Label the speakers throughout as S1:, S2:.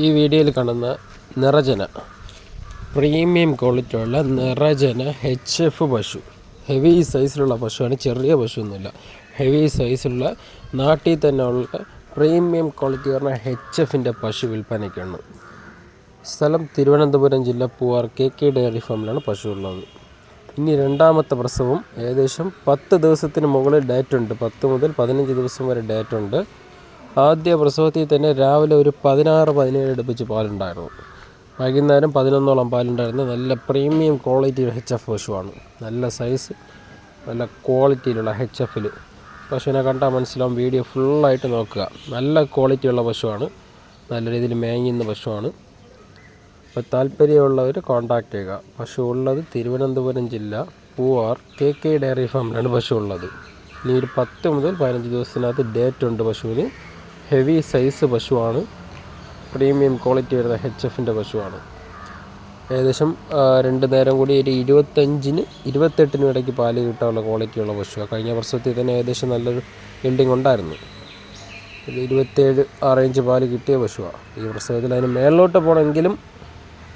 S1: ഈ വീഡിയോയിൽ കാണുന്ന നിറജന പ്രീമിയം ക്വാളിറ്റിയുള്ള നിറജന എച്ച് എഫ് പശു. ഹെവി സൈസിലുള്ള പശുവാണ് ചെറിയ പശുവൊന്നുമില്ല. ഹെവി സൈസിലുള്ള നാട്ടിൽ തന്നെ ഉള്ള പ്രീമിയം ക്വാളിറ്റി പറഞ്ഞ എച്ച് എഫിന്റെ പശു വിൽപ്പനയ്ക്കാണ്. സ്ഥലം തിരുവനന്തപുരം ജില്ല പൂവാർ കെ കെ ഡയറി ഫാമിലാണ് പശു ഉള്ളത് ഇനി രണ്ടാമത്തെ പ്രസവം ഏകദേശം പത്ത് ദിവസത്തിന് മുകളിൽ ഡേറ്റ് ഉണ്ട്. പത്ത് മുതൽ പതിനഞ്ച് ദിവസം വരെ ഡേറ്റ് ഉണ്ട്. ആദ്യ പ്രസവത്തിൽ തന്നെ രാവിലെ ഒരു പതിനാറ് പതിനേഴ് അടുപ്പിച്ച് പാലുണ്ടായിരുന്നു. വൈകുന്നേരം പതിനൊന്നോളം പാലുണ്ടായിരുന്നു. നല്ല പ്രീമിയം ക്വാളിറ്റി എച്ച് എഫ് പശുവാണ്. നല്ല സൈസ് നല്ല ക്വാളിറ്റിയിലുള്ള എച്ച് എഫിൽ പശുവിനെ കണ്ടാൽ മനസ്സിലാവും വീഡിയോ ഫുള്ളായിട്ട് നോക്കുക. നല്ല ക്വാളിറ്റിയുള്ള പശുവാണ്. നല്ല രീതിയിൽ മേങ്ങുന്ന പശുവാണ്. അപ്പോൾ താല്പര്യമുള്ളവർ കോൺടാക്റ്റ് ചെയ്യുക. പശു ഉള്ളത് തിരുവനന്തപുരം ജില്ല പൂവാർ കെ കെ ഡയറി ഫാമിലാണ് പശു ഉള്ളത്. ഇനി ഒരു പത്ത് മുതൽ പതിനഞ്ച് ദിവസത്തിനകത്ത് ഡേറ്റ് ഉണ്ട് പശുവിന്. ഹെവി സൈസ് പശുവാണ്. പ്രീമിയം ക്വാളിറ്റി വരുന്ന എച്ച് എഫിന്റെ പശുവാണ്. ഏകദേശം രണ്ട് നേരം കൂടി ഒരു ഇരുപത്തഞ്ചിന് ഇരുപത്തെട്ടിനും ഇടയ്ക്ക് പാൽ കിട്ടാനുള്ള ക്വാളിറ്റിയുള്ള പശുവാണ് കഴിഞ്ഞ വർഷത്തിൽ തന്നെ ഏകദേശം നല്ലൊരു ബിൽഡിംഗ് ഉണ്ടായിരുന്നു. ഒരു ഇരുപത്തേഴ് ആ റേഞ്ച് പാൽ കിട്ടിയ പശുവാണ് ഈ പ്രസവത്തിൽ അതിന് മേളിലോട്ട് പോകണമെങ്കിലും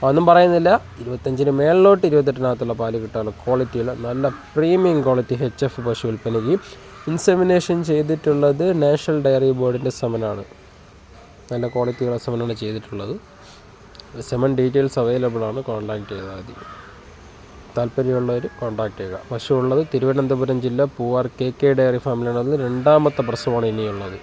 S1: ഒന്നും പറയുന്നില്ല ഇരുപത്തഞ്ചിന് മേളിലോട്ട് ഇരുപത്തെട്ടിനകത്തുള്ള പാൽ കിട്ടാനുള്ള ക്വാളിറ്റിയുള്ള നല്ല പ്രീമിയം ക്വാളിറ്റി എച്ച് എഫ് പശു വിൽപ്പനയ്ക്ക് ഇൻസെമിനേഷൻ ചെയ്തിട്ടുള്ളത് നാഷണൽ ഡയറി ബോർഡിന്റെ സെമനാണ്. നല്ല ക്വാളിറ്റിയുള്ള സെമനാണ് ചെയ്തിട്ടുള്ളത്. സെമൻ ഡീറ്റെയിൽസ് അവൈലബിൾ ആണ്. കോൺടാക്ട് ചെയ്താൽ മതി. താല്പര്യമുള്ളവർ കോൺടാക്ട് ചെയ്യുക. പശു ഉള്ളത് തിരുവനന്തപുരം ജില്ല പൂവാർ കെ കെ ഡയറി ഫാമിലാണുള്ളത് രണ്ടാമത്തെ പ്രസവമാണ് ഇനിയുള്ളത്.